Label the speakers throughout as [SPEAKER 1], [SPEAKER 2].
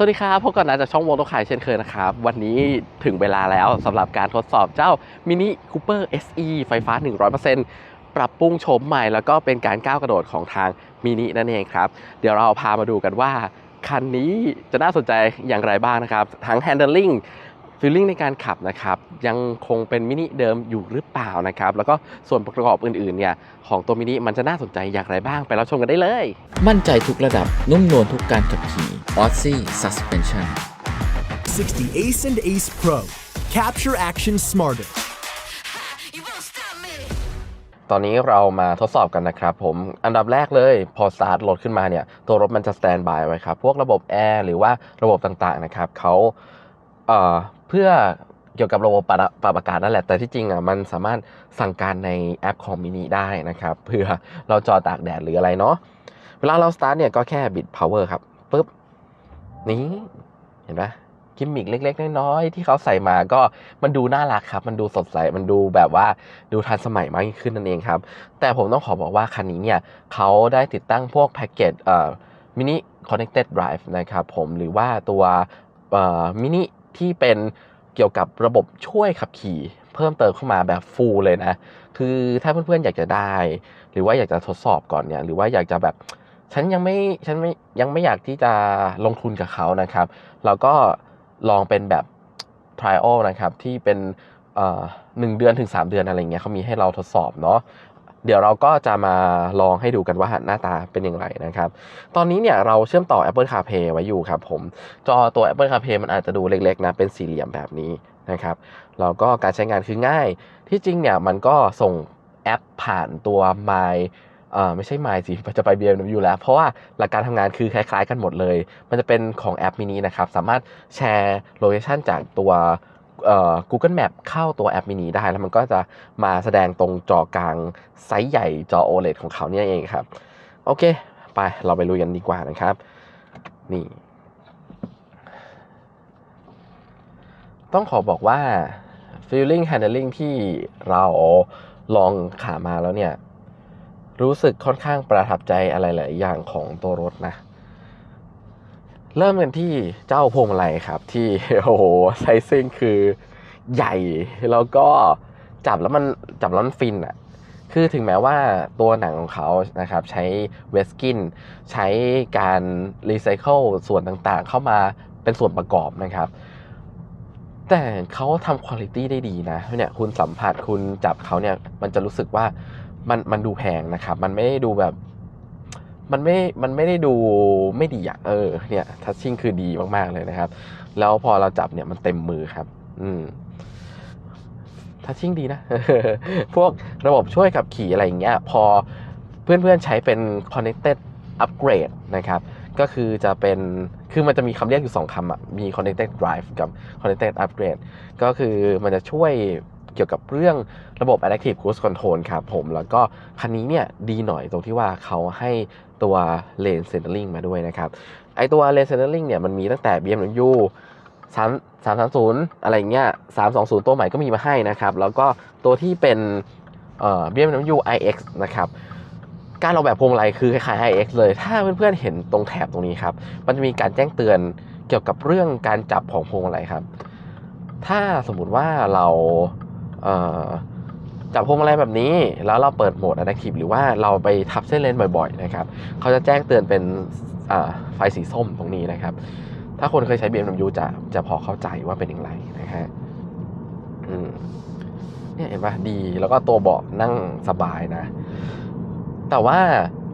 [SPEAKER 1] สวัสดีครับพบกันนะจากช่องวงโตขายเช่นเคยนะครับ วันนี้ถึงเวลาแล้วสำหรับการทดสอบเจ้า Mini Cooper SE ไฟฟ้า 100%ปรับปรุงโฉมใหม่แล้วก็เป็นการก้าวกระโดดของทางมินินั่นเองครับ เดี๋ยวเราพามาดูกันว่า คันนี้จะน่าสนใจอย่างไรบ้างนะครับ ทั้ง handling ฟีลลิ่งในการขับนะครับยังคงเป็นมินิเดิมอยู่หรือเปล่านะครับแล้วก็ส่วนประกอบอื่นๆเนี่ยของตัวมินิมันจะน่าสนใจอย่างไรบ้างไปรับชมกันได้เลย
[SPEAKER 2] มั่นใจทุกระดับนุ่มนวลทุกการขับขี่ Aussie Suspension
[SPEAKER 3] 60 Ace and Ace Pro. Capture action smarter.
[SPEAKER 4] You won't stop me.
[SPEAKER 1] ตอนนี้เรามาทดสอบกันนะครับผมอันดับแรกเลยพอสตาร์ทรถขึ้นมาเนี่ยตัวรถมันจะสแตนบายไว้ครับ พวกระบบแอร์หรือว่าระบบต่างๆนะครับเขา เพื่อเกี่ยวกับระบบปรับปรับอากาศนั่นแหละ แต่ที่จริงอะมันสามารถสั่งการในแอปของมินิได้นะครับ เพื่อเราจอตากแดดหรืออะไรเนาะ เวลาเราสตาร์ทเนี่ยก็แค่บิด power ครับปุ๊บ นี้เห็นไหมกิมมิกเล็ก ๆ น้อยๆที่เขาใส่มาก็มันดูน่ารักครับ มันดูสดใส มันดูแบบว่าดูทันสมัยมากยิ่งขึ้นนั่นเองครับ แต่ผมต้องขอบอกว่าคันนี้เนี่ยเขาได้ติดตั้งพวกแพ็กเกจเอ่อมินิ connected drive นะครับผมหรือว่าตัวเอ่อมินิ ที่เป็นเกี่ยวกับระบบช่วยขับขี่ เพิ่มเติมเข้ามาแบบฟูลเลยนะ คือถ้าเพื่อนๆอยากจะได้ หรือว่าอยากจะทดสอบก่อนเนี่ย หรือว่าอยากจะแบบฉันยังไม่ฉันไม่ยังไม่อยากที่จะลงทุนกับเขานะครับ เราก็ลองเป็นแบบ trial นะครับที่เป็นหนึ่งเดือนถึง 3 เดือนอะไรเงี้ยเขามีให้เราทดสอบเนาะ เดี๋ยวเราก็จะมาลองให้ดูกันว่าหน้าตาเป็นอย่างไรนะครับ ตอนนี้เนี่ยเราเชื่อมต่อ Apple CarPlay ไว้อยู่ครับผม จอตัว Apple CarPlay มันอาจจะดูเล็กๆนะ เป็นสี่เหลี่ยมแบบนี้นะครับ แล้วก็การใช้งานคือง่าย ที่จริงเนี่ยมันก็ส่งแอปผ่านตัว My เอ่อไม่ใช่ My สิ จะไป BMW แล้ว เพราะว่าหลักการทำงานคือคล้ายๆกันหมดเลย มันจะเป็นของแอปมินินะครับ สามารถแชร์โลเคชันจากตัว Google Map เข้าตัวแอปมินิได้ แล้วมันก็จะมาแสดงตรงจอกลางไซส์ใหญ่จอ OLED ของเขาเนี่ยเองครับ โอเค ไปเราไปลุยกันดีกว่านะครับ นี่ ต้องขอบอกว่า feeling handling ที่เราลองขามาแล้วเนี่ย รู้สึกค่อนข้างประทับใจอะไรหลายอย่างของตัวรถนะ เริ่มกันที่เจ้าพวงมาลัยครับ ที่โอ้โหไซซิ่งคือใหญ่แล้วก็จับแล้วมันจับแล้วมันฟินอะคือถึงแม้ว่าตัวหนังของเขานะครับ ใช้เวสกิน ใช้การรีไซเคิลส่วนต่างๆ เข้ามาเป็นส่วนประกอบนะครับ แต่เขาทำคุณภาพได้ดีนะเนี่ยคุณสัมผัสคุณจับเขาเนี่ย มันจะรู้สึกว่ามันมันดูแพงนะครับ มันไม่ได้ดูแบบ มันไม่ มันไม่ได้ดูไม่ดีอะเออ เนี่ยทัชชิ่งคือดีมากๆเลยนะครับ แล้วพอเราจับเนี่ยมันเต็มมือครับ อืมทัชชิ่งดีนะ พวกระบบช่วยขับขี่อะไรอย่างเงี้ย พอเพื่อนๆใช้เป็น connected upgrade นะครับก็คือจะเป็น คือมันจะมีคำเรียกอยู่ 2คำอะมี connected drive กับ connected upgrade ก็คือมันจะช่วยเกี่ยวกับเรื่องระบบ adaptive cruise control ครับผม แล้วก็คันนี้เนี่ยดีหน่อยตรงที่ว่าเขาให้ ตัว lane centering มาด้วยนะครับไอตัว lane centering เนี่ยมันมีตั้งแต่ BMW 3 330 อะไรเงี้ย320 ตัวใหม่ก็มีมาให้นะครับ แล้วก็ตัวที่เป็นเอ่อ BMW iX นะครับการออกแบบพวงมาลัยคือคล้ายๆ iX เลย ถ้าเพื่อนๆเห็นตรงแถบตรงนี้ครับ มันจะมีการแจ้งเตือนเกี่ยวกับเรื่องการจับของพวงมาลัยครับ ถ้าสมมุติว่าเราเอ่อ จับพวงมาลัยแบบนี้ แล้วเราเปิดโหมด Adaptive หรือว่าเราไปทับเส้นเลนบ่อยๆนะครับเขาจะแจ้งเตือนเป็นไฟสีส้มตรงนี้นะครับ ถ้าคนเคยใช้ BMW จะจะพอเข้าใจว่าเป็นอย่างไรนะฮะเนี่ยเห็นปะดีแล้วก็ตัวเบาะนั่งสบายนะ แต่ว่า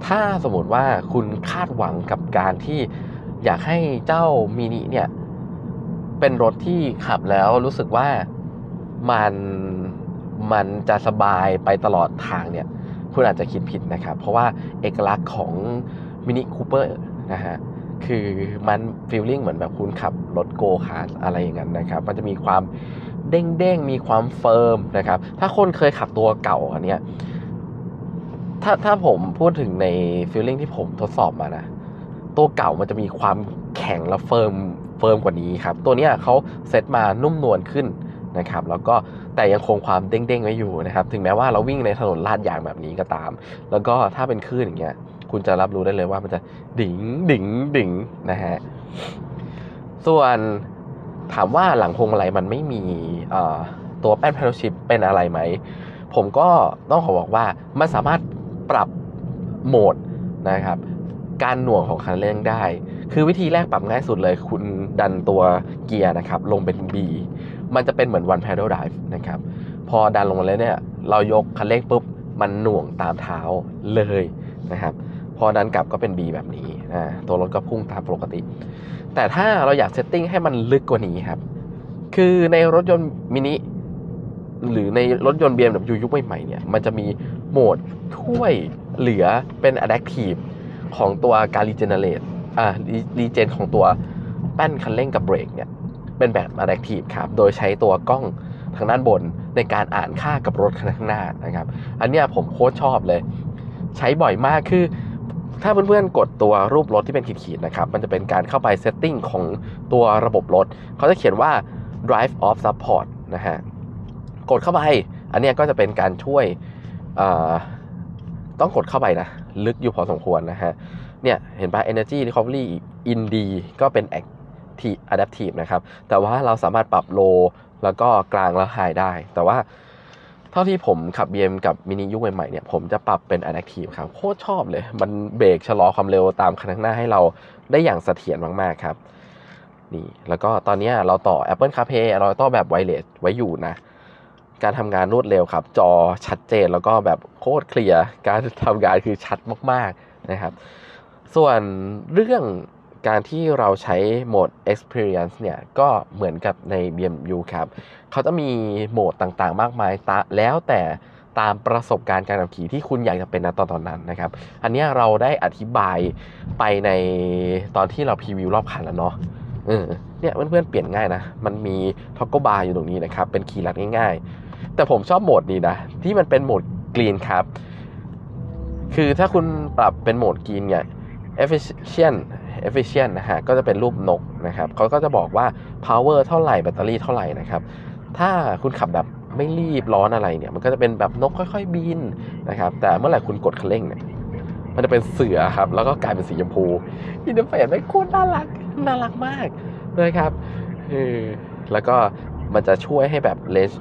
[SPEAKER 1] ถ้าสมมติว่าคุณคาดหวังกับการที่อยากให้เจ้ามินิเนี่ย เป็นรถที่ขับแล้วรู้สึกว่ามัน มันจะสบายไปตลอดทางเนี่ยคุณอาจจะคิดผิดนะครับ เพราะว่าเอกลักษณ์ของมินิคูเปอร์นะฮะคือมันฟีลลิ่งเหมือนแบบคุณขับรถโกคาร์ทอะไรอย่างนั้นนะครับ มันจะมีความเด้งๆ มีความเฟิร์มนะครับ ถ้าคนเคยขับตัวเก่าอันเนี้ยถ้าถ้าผมพูดถึงในฟีลลิ่งที่ผมทดสอบมานะ ตัวเก่ามันจะมีความแข็งและเฟิร์มเฟิร์มกว่านี้ครับ ตัวเนี้ยเขาเซตมานุ่มนวลขึ้น นะครับแล้วก็แต่ยังคงความเด้งๆไว้อยู่นะครับถึงแม้ว่าเราวิ่งในถนนลาดยางแบบนี้ก็ตาม แล้วก็ถ้าเป็นคลื่นอย่างเงี้ยคุณจะรับรู้ได้เลยว่ามันจะดิ่งดิ่งดิ่งนะฮะส่วนถามว่าหลังพวงมาลัยมันไม่มีตัวแป้นพาราชิปเป็นอะไรไหม ผมก็ต้องขอบอกว่ามันสามารถปรับโหมดนะครับ การหน่วงของคันเร่งได้ คือวิธีแรกปรับง่ายสุดเลย คุณดันตัวเกียร์นะครับ ลงเป็น B มันจะเป็นเหมือน one pedal drive นะครับ พอดันลงมาแล้วเนี่ย เรายกคันเร่งปุ๊บ มันหน่วงตามเท้าเลยนะครับ พอดันกลับก็เป็น B แบบนี้อ่าตัวรถก็พุ่งตามปกติ แต่ถ้าเราอยากเซตติ้งให้มันลึกกว่านี้ครับ คือในรถยนต์มินิหรือในรถยนต์ BMW ยุคใหม่ๆเนี่ย มันจะมีโหมดช่วยเหลือเป็น adaptive ของตัวการ regenerate อ่า regen ของตัวแป้นคันเร่งกับเบรกเนี่ย เป็นแบบ adaptive ครับ โดยใช้ตัวกล้องทางด้านบนในการอ่านค่ากับรถคันข้างหน้านะครับ อันเนี้ยผมโคตรชอบเลย ใช้บ่อยมากคือถ้าเพื่อนๆ กดตัวรูปรถที่เป็นขีดๆนะครับ มันจะเป็นการเข้าไป setting ของตัวระบบรถ เขาจะเขียนว่า drive off support นะฮะ กดเข้าไป อันเนี้ยก็จะเป็นการช่วย ต้องกดเข้าไปนะ ลึกอยู่พอสมควรนะฮะ เนี่ย เห็นปะ energy recovery in D ก็เป็น act adaptive นะครับ แต่ว่าเราสามารถปรับ low แล้วก็กลางแล้ว high ได้ แต่ว่าเท่าที่ผมขับ BM กับมินิยุคใหม่ๆเนี่ยผมจะปรับเป็น adaptive ครับ โคตรชอบเลย มันเบรกชะลอความเร็วตามคันข้างหน้าให้เราได้อย่างเสถียรมากๆครับนี่แล้วก็ตอนเนี้ยเราต่อ Apple CarPlay เราต่อแบบ wireless ไว้อยู่นะการทำงานรวดเร็วครับ จอชัดเจนแล้วก็แบบโคตรเคลียร์การทำงานคือชัดมากๆนะครับ ส่วนเรื่อง การที่เราใช้โหมด experience เนี่ย ก็เหมือนกับใน BMW ครับ เขาจะมีโหมดต่างๆ มากมายตาแล้วแต่ตามประสบการณ์การขับขี่ที่คุณอยากจะเป็นณตอนตอนนั้นนะครับ อันนี้เราได้อธิบายไปในตอนที่เราพรีวิวรอบคันแล้วเนาะเออเนี่ยเพื่อนๆเปลี่ยนง่ายนะ มันมีท็อกโกบาร์อยู่ตรงนี้นะครับ เป็นคีย์ลัดง่ายๆ แต่ผมชอบโหมดนี้นะ ที่มันเป็นโหมดกรีนครับ คือถ้าคุณปรับเป็นโหมดกรีนเนี่ย efficient efficient นะฮะก็จะเป็นรูปนกนะครับเขาก็จะบอกว่า power เท่าไหร่แบตเตอรี่เท่าไหร่นะครับถ้าคุณขับแบบไม่รีบร้อนอะไรเนี่ย มันก็จะเป็นแบบนกค่อยๆบินนะครับ แต่เมื่อไหร่คุณกดคันเร่งเนี่ยมันจะเป็นเสือครับ แล้วก็กลายเป็นสีชมพูอินเทอร์เฟซไม่โคตรน่ารักน่ารักมากเลยครับเออแล้วก็มันจะช่วยให้แบบเลส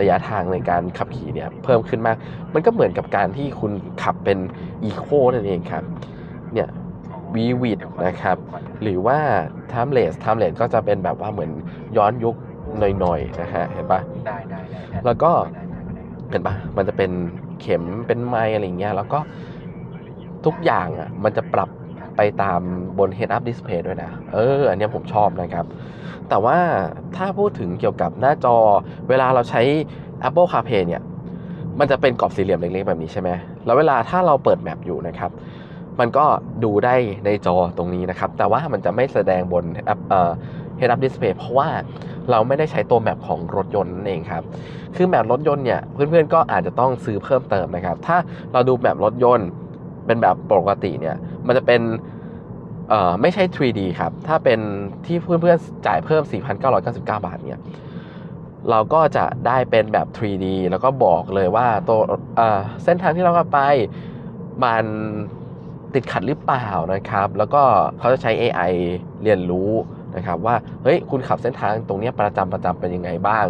[SPEAKER 1] ระยะทางในการขับขี่เนี่ย เพิ่มขึ้นมาก มันก็เหมือนกับการที่คุณขับเป็นอีโคนั่นเองครับ เนี่ย วีวิดนะครับ หรือว่า timeless timeless ก็จะเป็นแบบว่าเหมือนย้อนยุคหน่อยๆนะฮะเห็นปะ
[SPEAKER 5] ได้ได้ได้ได้
[SPEAKER 1] แล้วก็เห็นปะมันจะเป็นเข็มเป็นไม้อะไรอย่างเงี้ยแล้วก็ทุกอย่างอะมันจะปรับไปตามบน head up display ด้วยนะ เออ อันเนี้ยผมชอบนะครับ แต่ว่าถ้าพูดถึงเกี่ยวกับหน้าจอ เวลาเราใช้ Apple CarPlay เนี่ย มันจะเป็นกรอบสี่เหลี่ยมเล็กๆแบบนี้ใช่ไหม แล้วเวลาถ้าเราเปิดแมปอยู่นะครับ มันก็ดูได้ในจอตรงนี้นะครับ แต่ว่ามันจะไม่แสดงบนแอปเอ่อ head up display เพราะว่าเราไม่ได้ใช้ตัวแมปของรถยนต์นั่นเองครับ คือแมปรถยนต์เนี่ย เพื่อนๆก็อาจจะต้องซื้อเพิ่มเติมนะครับ ถ้าเราดูแมปรถยนต์เป็นแบบปกติเนี่ย มันจะเป็นเอ่อไม่ใช่ 3D ครับ ถ้าเป็นที่เพื่อนๆจ่ายเพิ่ม 4,999 บาทเนี่ย เราก็จะได้เป็นแบบ 3D แล้วก็บอกเลยว่าตัวเอ่อเส้นทางที่เราขับไปมัน ติดขัดหรือเปล่านะครับ แล้วก็เขาจะใช้ AI เรียนรู้นะครับว่าเฮ้ยคุณขับเส้นทางตรงนี้ประจำประจำเป็นยังไงบ้าง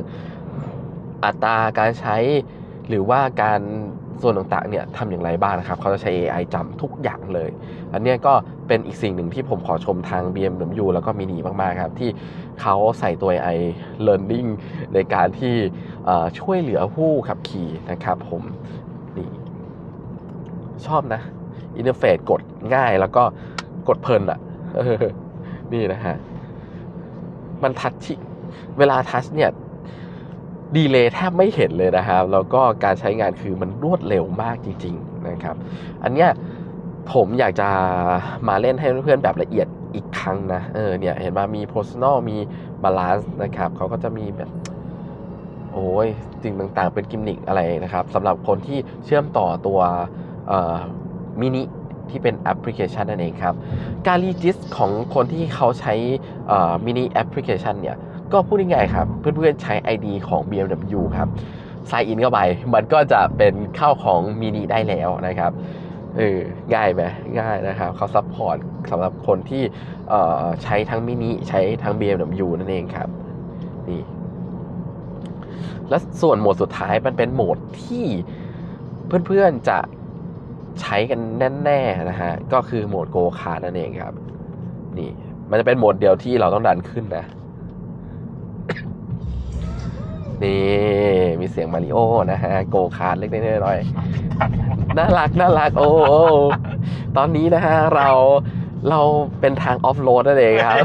[SPEAKER 1] อัตราการใช้หรือว่าการส่วนต่างๆเนี่ยทำอย่างไรบ้างนะครับ เขาจะใช้ AI จำทุกอย่างเลย อันนี้ก็เป็นอีกสิ่งหนึ่งที่ผมขอชมทาง BMW แล้วก็มินิมากๆครับ ที่เขาใส่ตัว AI learning ในการที่ช่วยเหลือผู้ขับขี่นะครับผมนี่ชอบนะ อินเทอร์เฟซกดง่ายแล้วก็กดเพลินอะ่ะนี่นะฮะ มันทัชชิเวลาทัชเนี่ยดีเลย์แทบไม่เห็นเลยนะครับ แล้วก็การใช้งานคือมันรวดเร็วมากจริง ๆนะครับ อันเนี้ยผมอยากจะมาเล่นให้เพื่อนๆแบบละเอียดอีกครั้งนะ เออเนี่ยเห็นมามี personal มี balance นะครับเขาก็จะมีแบบโอ้ยสิ่งต่างๆ เป็นกิมมิคอะไรนะครับสำหรับคนที่เชื่อมต่อตัว มินิที่เป็นแอปพลิเคชันนั่นเองครับ การรีจิสของคนที่เขาใช้มินิแอปพลิเคชันเนี่ย ก็พูดง่ายๆครับ เพื่อนๆใช้ ID ของ BMW ครับ s ซ g n อินเข้าไป มันก็จะเป็นเข้าของมินิได้แล้วนะครับเออง่ายไหมง่ายนะครับเขาซัพพอร์ตสำหรับคนที่ใช้ทั้งมินิใช้ทั้ง BMW นั่นเองครับนี่และส่วนโหมดสุดท้ายมันเป็นโหมดที่เพื่อนๆจะ ใช้กันแน่ๆนะฮะ ก็คือโหมดโกคาร์นั่นเองครับ นี่ มันจะเป็นโหมดเดียวที่เราต้องดันขึ้นนะ นี่ มีเสียงมาริโอนะฮะ โกคาร์เล็กๆน้อยๆน่ารักน่ารัก โอ้โอ้ตอนนี้นะฮะ เราเราเป็นทางออฟโรดนั่นเองครับ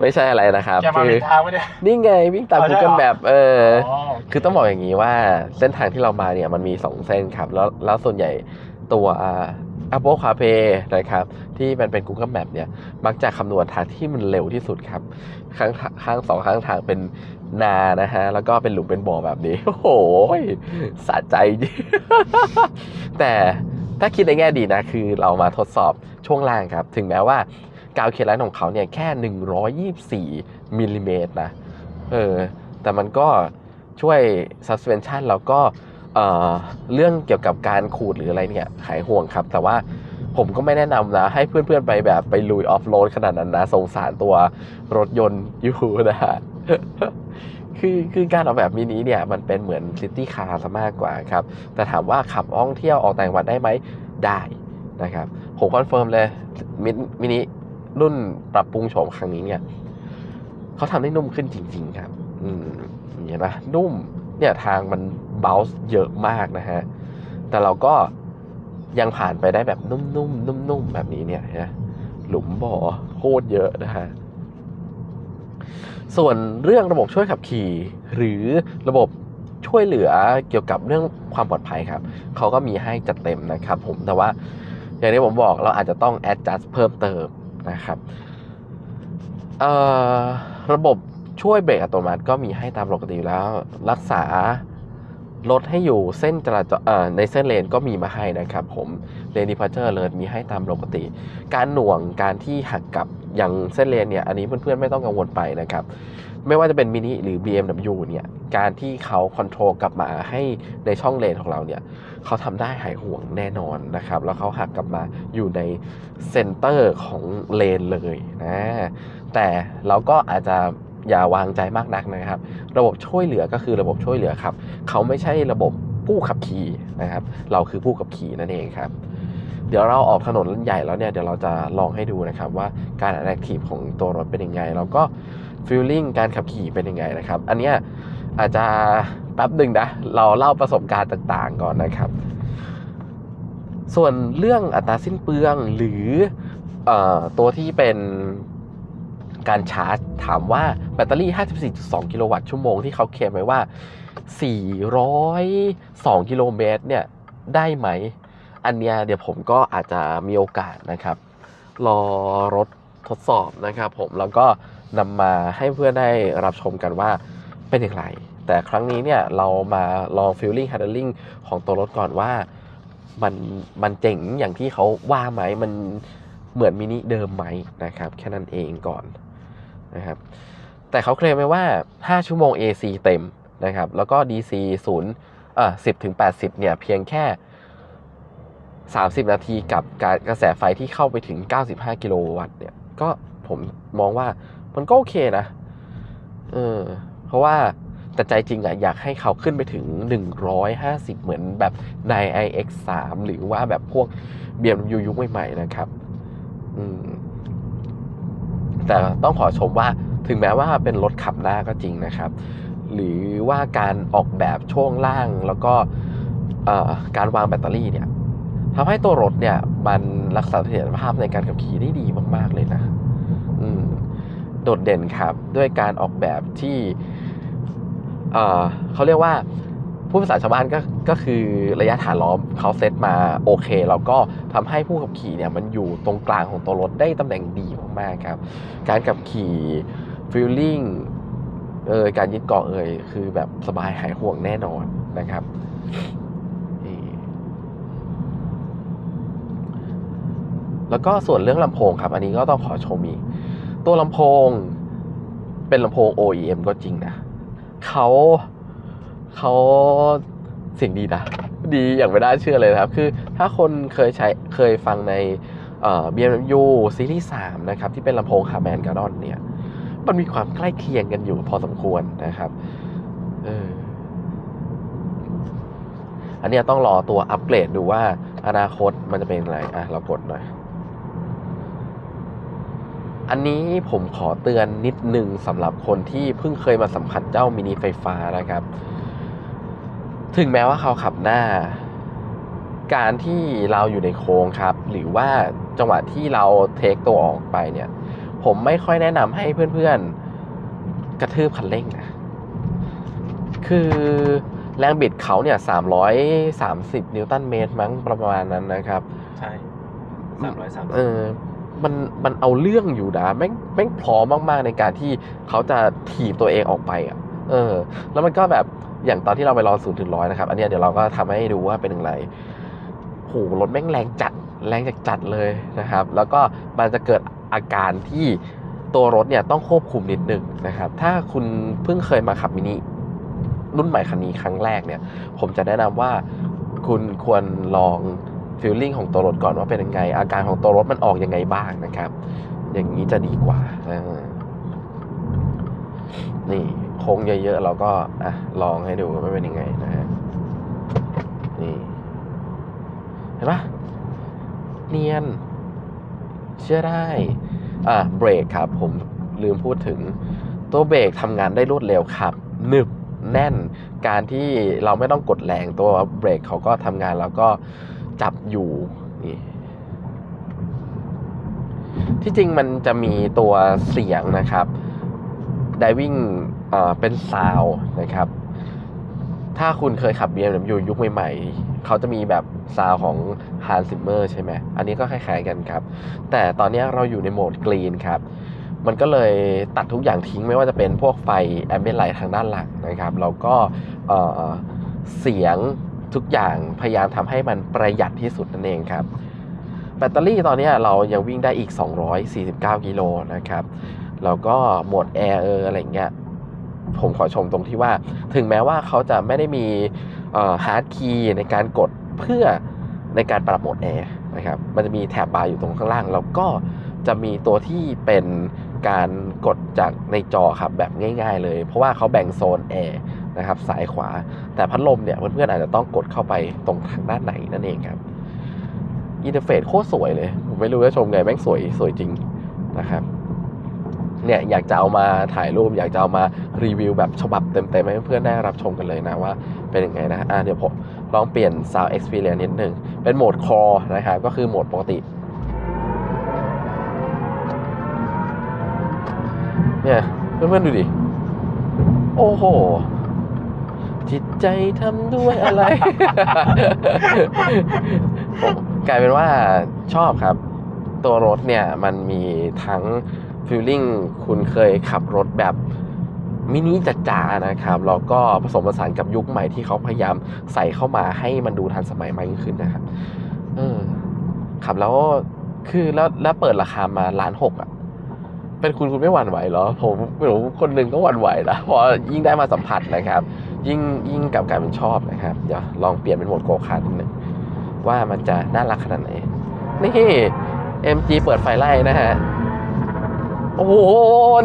[SPEAKER 1] ไม่ใช่อะไรนะครับ
[SPEAKER 5] แกมา
[SPEAKER 1] คื
[SPEAKER 5] ผิ
[SPEAKER 1] อ
[SPEAKER 5] ดทางไม่ได้
[SPEAKER 1] นี่ไงวิ่งตาม
[SPEAKER 5] อ๋อใช่
[SPEAKER 1] Google
[SPEAKER 5] เหรอ
[SPEAKER 1] Map เออ
[SPEAKER 5] อ๋อ
[SPEAKER 1] คือต้องบอกอย่างนี้ว่าเส้นทางที่เรามาเนี่ยมันมี 2 เส้นครับ แล้วแล้วส่วนใหญ่ตัว Apple CarPlay นะครับ ที่มันเป็น Google Map เนี่ย มักจะคำนวณทางที่มันเร็วที่สุดครับข้างข้างสองข้างทางเป็นนานะฮะ แล้วก็เป็นหลุมเป็นบ่อแบบนี้ โอ้โหสะใจจริง แต่ถ้าคิดในแง่ดีนะ คือเรามาทดสอบช่วงล่างครับ ถึงแม้ว่า กาวเคลันของเขาเนี่ยแค่ 124มิลลิเมตรนะ เออ แต่มันก็ช่วย suspension แล้วก็เออเรื่องเกี่ยวกับการขูดหรืออะไรเนี่ยหายห่วงครับ แต่ว่าผมก็ไม่แนะนำนะ ให้เพื่อนๆไปแบบไปลุยออฟโรดขนาดนั้นนะ สงสารตัวรถยนต์อยู่นะฮะคือคือการออกแบบมินิเนี่ยมันเป็นเหมือนซิตี้คาร์ซะมากกว่าครับ แต่ถามว่าขับอ้องเที่ยวออกต่างจังหวัดได้ไหมได้นะครับ ผมคอนเฟิร์มเลยมินิ รุ่นปรับปรุงโฉมครั้งนี้เนี่ยเขาทำได้นุ่มขึ้นจริง ๆ ครับ อืมเห็นะนุ่มเนี่ยทางมันเบลส์เยอะมากนะฮะ แต่เราก็ยังผ่านไปได้แบบนุ่มๆนุ่มๆแบบนี้เนี่ยนะหลุมบ่อโคตรเยอะนะฮะส่วนเรื่องระบบช่วยขับขี่ หรือระบบช่วยเหลือเกี่ยวกับเรื่องความปลอดภัยครับ เขาก็มีให้จัดเต็มนะครับผมแต่ว่าอย่างที่ผมบอกเราอาจจะต้อง adjust เพิ่มเติม นะครับระบบช่วยเบรกอัตโนมัติก็มีให้ตามปกติอยู่แล้ว รักษารถให้อยู่เส้นจราจรในเส้นเลนก็มีมาให้นะครับผมเลนดิพาเจอร์เลยมีให้ตามปกติ การหน่วงการที่หักกลับอย่างเส้นเลนเนี่ยอันนี้เพื่อนๆไม่ต้องกังวลไปนะครับ ไม่ว่าจะเป็นมินิหรือ BMW เนี่ย การที่เขาคอนโทรลกลับมาให้ในช่องเลนของเราเนี่ย เขาทำได้หายห่วงแน่นอนนะครับ แล้วเขาหักกลับมาอยู่ในเซนเตอร์ของเลนเลยนะ แต่เราก็อาจจะอย่าวางใจมากนักนะครับ ระบบช่วยเหลือก็คือระบบช่วยเหลือครับ เขาไม่ใช่ระบบผู้ขับขี่นะครับ เราคือผู้ขับขี่นั่นเองครับเดี๋ยวเราออกถนนใหญ่แล้วเนี่ย เดี๋ยวเราจะลองให้ดูนะครับ ว่าการแอคทีฟของตัวรถเป็นยังไง แล้วก็ ฟีลลิ่งการขับขี่เป็นยังไงนะครับ อันเนี้ยอาจจะแป๊บหนึ่งนะ เราเล่าประสบการณ์ต่างๆก่อนนะครับ ส่วนเรื่องอัตราสิ้นเปลืองหรือเออตัวที่เป็นการชาร์จถามว่าแบตเตอรี่ 54.2 กิโลวัตต์ชั่วโมงที่เขาเคลมไว้ว่า 402 กิโลเมตรเนี่ยได้ไหม อันเนี้ยเดี๋ยวผมก็อาจจะมีโอกาสนะครับ รอรถทดสอบนะครับผมแล้วก็ นำมาให้เพื่อนได้รับชมกันว่าเป็นอย่างไร แต่ครั้งนี้เนี่ยเรามาลอง feeling handling ของตัวรถก่อนว่ามันมันเจ๋งอย่างที่เขาว่าไหมมันเหมือนมินิเดิมไหมนะครับแค่นั้นเองก่อนนะครับแต่เขาเคลมไว้ว่า 5 ชั่วโมง AC เต็มนะครับแล้วก็ DC 0เอ่อ10ถึง80 เนี่ยเพียงแค่ 30 นาทีกับการกระแสไฟที่เข้าไปถึง 95 กิโลวัตต์เนี่ยก็ผมมองว่า มันก็โอเคนะ เออ เพราะว่าแต่ใจจริงอะอยากให้เขาขึ้นไปถึง 150 เหมือนแบบใน iX3 หรือว่าแบบพวก BMW ยุคใหม่ๆนะครับ อืม แต่ต้องขอชมว่าถึงแม้ว่าเป็นรถขับหน้าก็จริงนะครับ หรือว่าการออกแบบช่วงล่างแล้วก็การวางแบตเตอรี่เนี่ยทำให้ตัวรถเนี่ย มันรักษาเสถียรภาพในการขับขี่ได้ดีมาก ๆ เลยนะ โดดเด่นครับ ด้วยการออกแบบที่เเขาเรียกว่าผู้ภาษาชาวบ้านก็ก็คือระยะฐานล้อมเขาเซตมาโอเค แล้วก็ทำให้ผู้ขับขี่เนี่ยมันอยู่ตรงกลางของตัวรถได้ตำแหน่งดีมากๆครับ การขับขี่ฟีลลิ่งเอยการยึดเกาะเอยคือแบบสบายหายห่วงแน่นอนนะครับแล้วก็ส่วนเรื่องลำโพงครับ อันนี้ก็ต้องขอชมอีก ตัวลำโพงเป็นลำโพง OEM ก็จริงนะเขาเขาสียงดีนะ ดีอย่างไม่น่าเชื่อเลยนะครับ คือถ้าคนเคยใช้เคยฟังในเอ่อ BMW ซีรีส์3นะครับ ที่เป็นลำโพงคาร์แมนการ์ดอนเนี่ย มันมีความใกล้เคียงกันอยู่พอสมควรนะครับเอออันนี้ต้องรอตัวอัปเกรดดูว่าอนาคตมันจะเป็นยังไงอะ เรากดหน่อย อันนี้ผมขอเตือนนิดนึงสำหรับคนที่เพิ่งเคยมาสัมผัสเจ้ามินิไฟฟ้านะครับ ถึงแม้ว่าเขาขับหน้า การที่เราอยู่ในโค้งครับ หรือว่าจังหวะที่เราเทคตัวออกไปเนี่ย ผมไม่ค่อยแนะนำให้เพื่อนๆ กระทืบคันเร่งนะคือแรงบิดเขาเนี่ย330นิวตันเมตรมั้งประมาณนั้นนะครับ
[SPEAKER 5] ใช่สามร้อยสาม
[SPEAKER 1] เออ มันมันเอาเรื่องอยู่นะแม่งแม่งพร้อมมากๆในการที่เขาจะถีบตัวเองออกไปอะเออ แล้วมันก็แบบอย่างตอนที่เราไปรอศูนย์ถึงร้อยนะครับ อันนี้เดี๋ยวเราก็ทำให้ดูว่าเป็นอย่างไรโหรถแม่งแรงจัดแรงจัดจัดเลยนะครับ แล้วก็มันจะเกิดอาการที่ตัวรถเนี่ยต้องควบคุมนิดนึงนะครับ ถ้าคุณเพิ่งเคยมาขับมินิรุ่นใหม่คันนี้ครั้งแรกเนี่ย ผมจะแนะนำว่าคุณควรลอง ฟีลลิ่งของตัวรถก่อนว่าเป็นยังไง อาการของตัวรถมันออกยังไงบ้างนะครับ อย่างนี้จะดีกว่านี่โค้งเยอะๆเราก็อะลองให้ดูว่าเป็นยังไงนะฮะนี่เห็นปะเนียน เชื่อได้ อะเบรกครับ ผมลืมพูดถึง ตัวเบรกทำงานได้รวดเร็วครับหนึบแน่น การที่เราไม่ต้องกดแรงตัวเบรกเขาก็ทำงานแล้วก็ จับอยู่นี่ที่จริงมันจะมีตัวเสียงนะครับ diving เอ่อเป็นซาวนะครับ ถ้าคุณเคยขับ BMW ยุคใหม่ๆ เขาจะมีแบบซาวของ Hans Zimmer ใช่ไหม อันนี้ก็คล้ายๆกันครับ แต่ตอนนี้เราอยู่ในโหมดกรีนครับ มันก็เลยตัดทุกอย่างทิ้งไม่ว่าจะเป็นพวกไฟแอมเบียนไลท์ทางด้านหลังนะครับ แล้วก็เออเสียง ทุกอย่างพยายามทำให้มันประหยัดที่สุดนั่นเองครับ แบตเตอรี่ตอนนี้เรายังวิ่งได้อีก 249 กิโลนะครับ แล้วก็โหมดแอร์เอออะไรเงี้ยผมขอชมตรงที่ว่า ถึงแม้ว่าเขาจะไม่ได้มีฮาร์ดคีย์ในการกดเพื่อในการปรับโหมดแอร์นะครับ มันจะมีแถบบาร์อยู่ตรงข้างล่าง แล้วก็จะมีตัวที่เป็นการกดจากในจอครับแบบง่าย ๆ เลย เพราะว่าเขาแบ่งโซนแอร์ นะครับซ้ายขวา แต่พัดลมเนี่ยเพื่อนๆอาจจะต้องกดเข้าไปตรงทางด้านไหนนั่นเองครับอินเทอร์เฟซโคตรสวยเลย ผมไม่รู้จะชมไงแม่งสวยสวยจริงนะครับเนี่ยอยากจะเอามาถ่ายรูป อยากจะเอามารีวิวแบบฉบับเต็มๆให้เพื่อนๆได้รับชมกันเลยนะว่าเป็นยังไงนะอะเดี๋ยวผมลองเปลี่ยน Sound Experience นิดนึง เป็นโหมด Core นะครับ ก็คือโหมดปกติเนี่ยเพื่อนๆดูดิ โอ้โห จิตใจทำด้วยอะไร กลายเป็นว่าชอบครับ ตัวรถเนี่ยมันมีทั้งฟีลลิ่งคุณเคยขับรถแบบมินิจ๋านะครับแล้วก็ผสมผสานกับยุคใหม่ที่เขาพยายามใส่เข้ามาให้มันดูทันสมัยมากยิ่งขึ้นนะครับเออขับแล้วคือแล้วแล้วเปิดราคามาล้านหกอะ เป็นคุณคุณไม่หวั่นไหวเหรอผมผมคนหนึ่งก็หวั่นไหวนะเพราะยิ่งได้มาสัมผัสนะครับ ยิ่งยิ่งกลับกลายเป็นชอบนะครับ เดี๋ยวลองเปลี่ยนเป็นโหมดโกคาร์ดนิดนึงว่ามันจะน่ารักขนาดไหน นี่ MG เปิดไฟไล่นะฮะ โอ้โห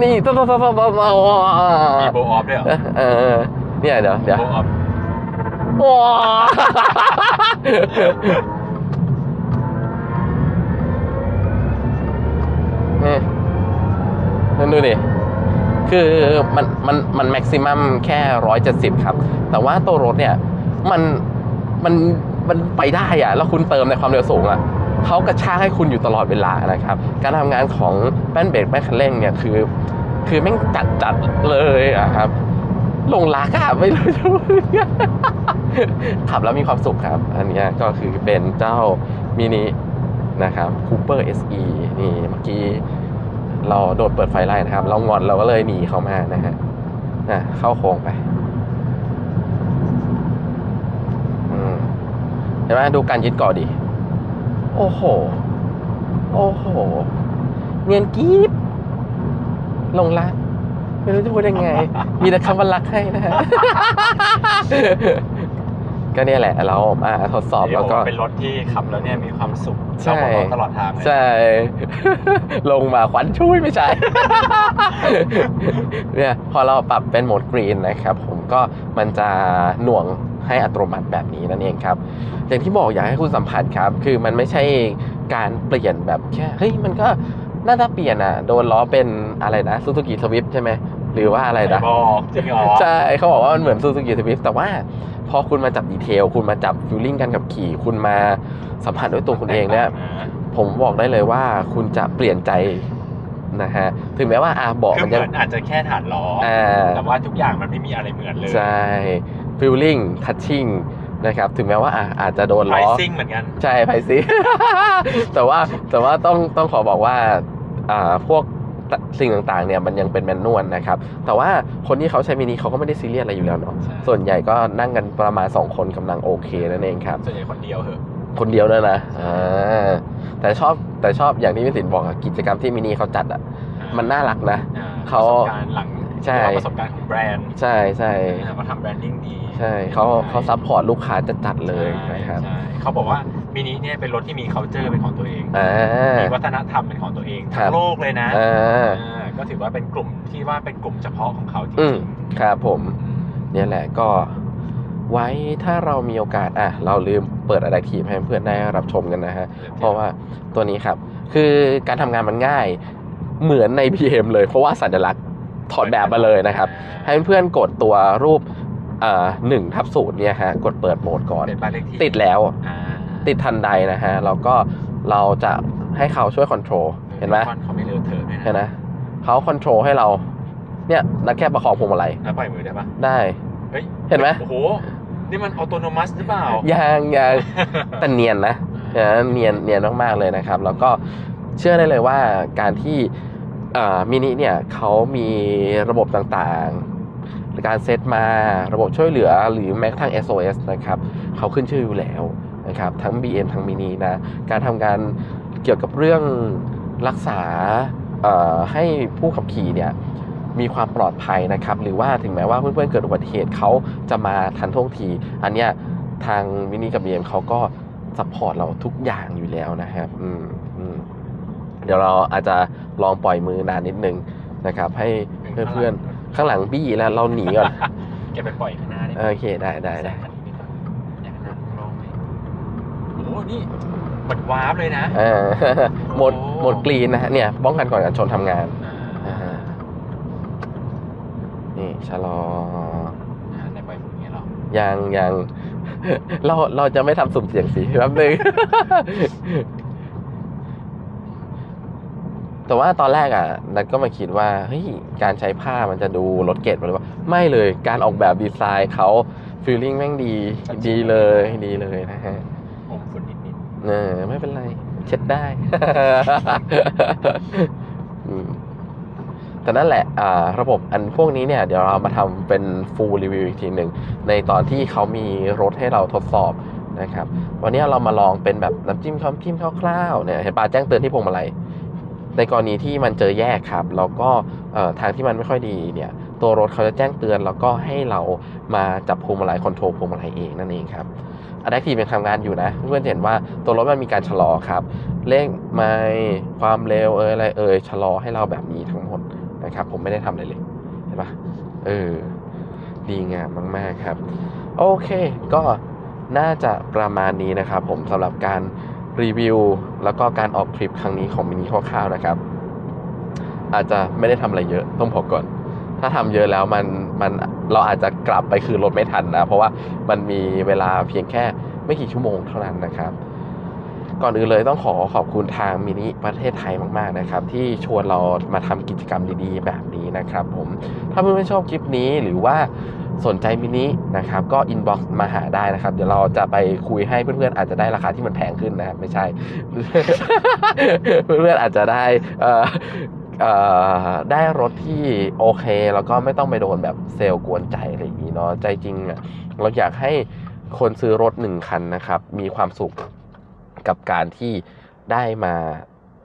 [SPEAKER 1] นี่ตุ๊ดตุ๊ดตุ๊ดตุ๊ดตุ๊ด
[SPEAKER 5] มีโบออฟด้วยเหรอ
[SPEAKER 1] เออเนี่ยเดี๋ยวเดี๋ยว
[SPEAKER 5] โบออฟ
[SPEAKER 1] ว้านี่นั่นดูดิ คือมันมันมันแม็กซิมัมแค่ร้อยเจ็ดสิบครับ แต่ว่าตัวรถเนี่ยมันมันมันไปได้อะแล้วคุณเติมในความเร็วสูงอะเขากระชากให้คุณอยู่ตลอดเวลานะครับ การทำงานของแป้นเบรกแป้นคันเร่งเนี่ยคือ คือแม่งจัดจัดเลยอะครับลงรักอะไม่รู้จะพูดยังไงขับแล้วมีความสุขครับ อันนี้ก็คือเป็นเจ้ามินินะครับ Cooper SE นี่เมื่อกี้ เราโดดเปิดไฟไล่นะครับ เรางอนเราก็เลยหนีเขามานะฮะอะเข้าโค้งไปเห็นไหมดูการยึดเกาะดิ โอ้โห โอ้โห เนียนกีบลงรัก ไม่รู้จะพูดยังไง มีแต่คำว่ารักให้นะฮะ ก็เนี่ยแหละเรามาทดสอบ
[SPEAKER 5] ที่
[SPEAKER 1] แล้ว
[SPEAKER 5] บอก
[SPEAKER 1] ก็
[SPEAKER 5] ว่าเป็นรถที่ขับแล้วเนี่ยมีความสุข
[SPEAKER 1] ใช่
[SPEAKER 5] เราหัวเราะตลอดทางเลย
[SPEAKER 1] ใช่ ลงมาควันชุยไม่ใช่ เนี่ยพอเราปรับเป็นโหมดกรีนนะครับผมก็มันจะหน่วงให้อัตโนมัติแบบนี้นั่นเองครับ อย่างที่บอกอยากให้คุณสัมผัสครับ คือมันไม่ใช่การเปลี่ยนแบบแค่เฮ้ยมันก็น่าจะเปลี่ยนอะ โดนล้อเป็นอะไรนะซูซูกิสวิฟใช่ไหม หรือว่าอะไรนะ
[SPEAKER 5] บอกจริงเหรอ
[SPEAKER 1] ใช่เขาบอกว่ามันเหมือนซูซูกิสวิฟแต่ว่าพอคุณมาจับดีเทล คุณมาจับฟิลลิ่งการขับขี่ คุณมาสัมผัสด้วยตัวคุณเองเนี่ยผมบอกได้เลยว่าคุณจะเปลี่ยนใจนะฮะถึงแม้ว่าอาเบาะ
[SPEAKER 5] คือ
[SPEAKER 1] มัน
[SPEAKER 5] เห
[SPEAKER 1] จะ
[SPEAKER 5] มือนอาจจะแค่ฐานล้ออ
[SPEAKER 1] อ่า
[SPEAKER 5] แต่ว่าทุกอย่างมันไม่มีอะไรเหมือนเลย
[SPEAKER 1] ใช่ฟิลลิ่งทัชชิ่งนะครับถึงแม้ว่าอะอาจจะโดนล้อ
[SPEAKER 5] pricing เหมือนกัน
[SPEAKER 1] ใช่ไพซีแต่ว่าแต่ว่าต้องต้องขอบอกว่าอ่าพวก สิ่งต่างๆเนี่ยมันยังเป็นแมนนวลนะครับ แต่ว่าคนที่เขาใช้มินิเขาก็ไม่ได้ซีเรียสอะไรอยู่แล้วเนาะ
[SPEAKER 5] ใช่
[SPEAKER 1] ส่วนใหญ่ก็นั่งกันประมาณ 2 คนกำลังโอเคนั่นเองครับ
[SPEAKER 5] ส่วนใหญ่คนเดียวเหอะ
[SPEAKER 1] คนเดียวเลยนะอ่าแต่ชอบแต่ชอบอย่างที่พี่สินบอกอะกิจกรรมที่มินิเขาจัดอะมันน่ารักนะ
[SPEAKER 5] อ่
[SPEAKER 1] เขา
[SPEAKER 5] ประสบการณ์หลัง
[SPEAKER 1] ใช่
[SPEAKER 5] เรียกว่าประสบการณ์ของแบรนด์
[SPEAKER 1] ใช่ใช่
[SPEAKER 5] เขาทำแบรนดิ้งดี
[SPEAKER 1] ใช่เขาเขาซัพพอร์ตลูกค้าจะจัดๆเลย
[SPEAKER 5] ใช่
[SPEAKER 1] นะครับ
[SPEAKER 5] ใช่เขาบอกว่า มินิเนี่ยเป็นรถที่มี culture เป็นของตัวเอง
[SPEAKER 1] อ่า
[SPEAKER 5] มีวัฒนธรรมเป็นของตัวเอง
[SPEAKER 1] ครั
[SPEAKER 5] ทั้
[SPEAKER 1] บ
[SPEAKER 5] งโลกเลยนะ
[SPEAKER 1] อ่า
[SPEAKER 5] อ่าก็ถือว่าเป็นกลุ่มที่ว่าเป็นกลุ่มเฉพาะของเขาจริ
[SPEAKER 1] อืม
[SPEAKER 5] ง
[SPEAKER 1] ครับผมเนี่ยแหละก็ไว้ถ้าเรามีโอกาสอะ เราลืมเปิดอะไรทีให้เพื่อนได้รับชมกันนะฮะ
[SPEAKER 5] ๆ
[SPEAKER 1] เพราะว่าตัวนี้ครับ คือการทำงานมันง่ายเหมือนใน PM เลย เพราะว่าสัญลักษณ์ถอดแบบมาเลยนะครับ ให้เพื่อนๆกดตัวรูปหนึ่งทับศูนย์เนี่ยฮะ กดเปิดโหมดก่อน
[SPEAKER 5] เป็นบ้านเลขที่
[SPEAKER 1] ติดแล้ว
[SPEAKER 5] อ่า
[SPEAKER 1] ติดทันใดนะฮะแล้วก็เราจะให้เขาช่วยคอนโทรลเห็นไหม
[SPEAKER 5] เขาไม่เลอะเทอะด้วย
[SPEAKER 1] เห็น
[SPEAKER 5] นะ
[SPEAKER 1] นะเขาคอนโทรลให้เราเนี่ยนักแค่ประคองพวงมาลัย
[SPEAKER 5] แล้วปล่อยมือได้ปะ
[SPEAKER 1] ได้
[SPEAKER 5] เฮ้ย
[SPEAKER 1] เห็นไหม
[SPEAKER 5] โอ้โหนี่มันออโตโนมัสหรือเปล่า
[SPEAKER 1] ยังยังแต่เนียนนะนะเนียนเนียนมากๆเลยนะครับ แล้วก็เชื่อได้เลยว่าการที่มินิเนี่ยเขามีระบบต่างๆ การเซตมาระบบช่วยเหลือหรือแม้กระทั่ง SOS นะครับเขาขึ้นชื่ออยู่แล้ว นะครับทั้ง BM ทั้งมินินะการทำงานเกี่ยวกับเรื่องรักษาเอ่อให้ผู้ขับขี่เนี่ยมีความปลอดภัยนะครับ หรือว่าถึงแม้ว่าเพื่อนๆเกิดอุบัติเหตุเขาจะมาทันท่วงที อันเนี้ยทางมินิกับ BM เขาก็ซัพพอร์ตเราทุกอย่างอยู่แล้วนะครับอืมอืมเดี๋ยวเราอาจจะลองปล่อยมือนานนิดนึงนะครับ ให้เพื่อนๆข้างหลังบี้แล้วเราหนีก่อน
[SPEAKER 5] แกไปปล่อยข้างหน้าได้ไหม
[SPEAKER 1] โอเคได้ได้ได้
[SPEAKER 5] แซงคันนี้ดีกว่าอยากนั่งลองไหมโอ้โหนี่มันวาร์ปเลยนะ
[SPEAKER 1] อ่าโหมด
[SPEAKER 5] โอ้
[SPEAKER 1] โหมดกรีนนะฮะเนี่ยป้องกันก่อนการชนทำงาน
[SPEAKER 5] อ่า
[SPEAKER 1] อ่านี่ชะลอ
[SPEAKER 5] อ่าในปล่อยฝุ่นอย่างเงี้ยเหรอ
[SPEAKER 1] ยังยัง เราเราจะไม่ทำสุ่มเสียงสีแป๊บนึง แต่ว่าตอนแรกอะนัทก็มาคิดว่าเฮ้ยการใช้ผ้ามันจะดูลดเกรดไปหรือเปล่าไม่เลยการออกแบบดีไซน์เขาฟีลลิ่งแม่งดีดีเลยดีเลยนะฮะ
[SPEAKER 5] อมฝุ่นนิด
[SPEAKER 1] เออไม่เป็นไร เช็ดได้แต่นั่นแหละอ่าระบบอันพวกนี้เนี่ย เดี๋ยวเรามาทำเป็น full review อีกทีหนึ่ง ในตอนที่เขามีรถให้เราทดสอบนะครับ วันนี้เรามาลองเป็นแบบน้ำจิ้มคำจิ้มคร่าวๆเนี่ยเห็นปลาแจ้งเตือนที่พวงมาลัยในกรณีที่มันเจอแยกครับแล้วก็ทางที่มันไม่ค่อยดีเนี่ย ตัวรถเขาจะแจ้งเตือนแล้วก็ให้เรามาจับพวงมาลัยคอนโทรลพวงมาลัยเองนั่นเองครับ อะแด t ทีเป็นทำงานอยู่นะ เพื่อนเห็นว่าตัวรถมันมีการชะลอครับเร่งไม่ความเร็วเอยอะไรเอยชะลอให้เราแบบนี้ทั้งหมดนะครับ ผมไม่ได้ทำอะไรเลยเห็นปะเออ ดีงามมาก ๆครับ โอเค ก็น่าจะประมาณนี้นะครับ ผมสำหรับการรีวิว แล้วก็การออกคลิปครั้งนี้ของมินิคร่าวๆนะครับ อาจจะไม่ได้ทำอะไรเยอะต้องบอกก่อน ถ้าทำเยอะแล้วมันมันเราอาจจะกลับไปคืนรถไม่ทันนะ เพราะว่ามันมีเวลาเพียงแค่ไม่กี่ชั่วโมงเท่านั้นนะครับ ก่อนอื่นเลยต้องขอขอบคุณทางมินิประเทศไทยมาก ๆนะครับ ที่ชวนเรามาทำกิจกรรมดีๆ แบบนี้นะครับ ผมถ้าเพื่อนๆชอบคลิปนี้หรือว่าสนใจมินินะครับ ก็อินบ็อกซ์มาหาได้นะครับ เดี๋ยวเราจะไปคุยให้เพื่อนๆ อาจจะได้ราคาที่มันแพงขึ้นนะครับ ไม่ใช่ เพื่อนๆอาจจะได้ ได้รถที่โอเค แล้วก็ไม่ต้องไปโดนแบบเซลล์กวนใจอะไรอย่างนี้เนาะใจจริงอะเราอยากให้คนซื้อรถหนึ่งคันนะครับ มีความสุขกับการที่ได้มา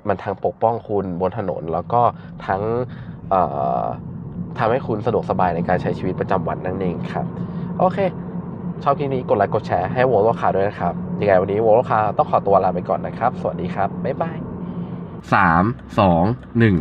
[SPEAKER 1] มันทั้งปกป้องคุณบนถนน แล้วก็ทั้งทำให้คุณสะดวกสบายในการใช้ชีวิตประจำวันนั่นเองครับ โอเค ชอบคลิปนี้กดไลค์กดแชร์ให้โวลคาด้วยนะครับ ยังไงวันนี้โวลคาต้องขอตัวลาไปก่อนนะครับ สวัสดีครับ บ๊ายบาย สามสองหนึ่ง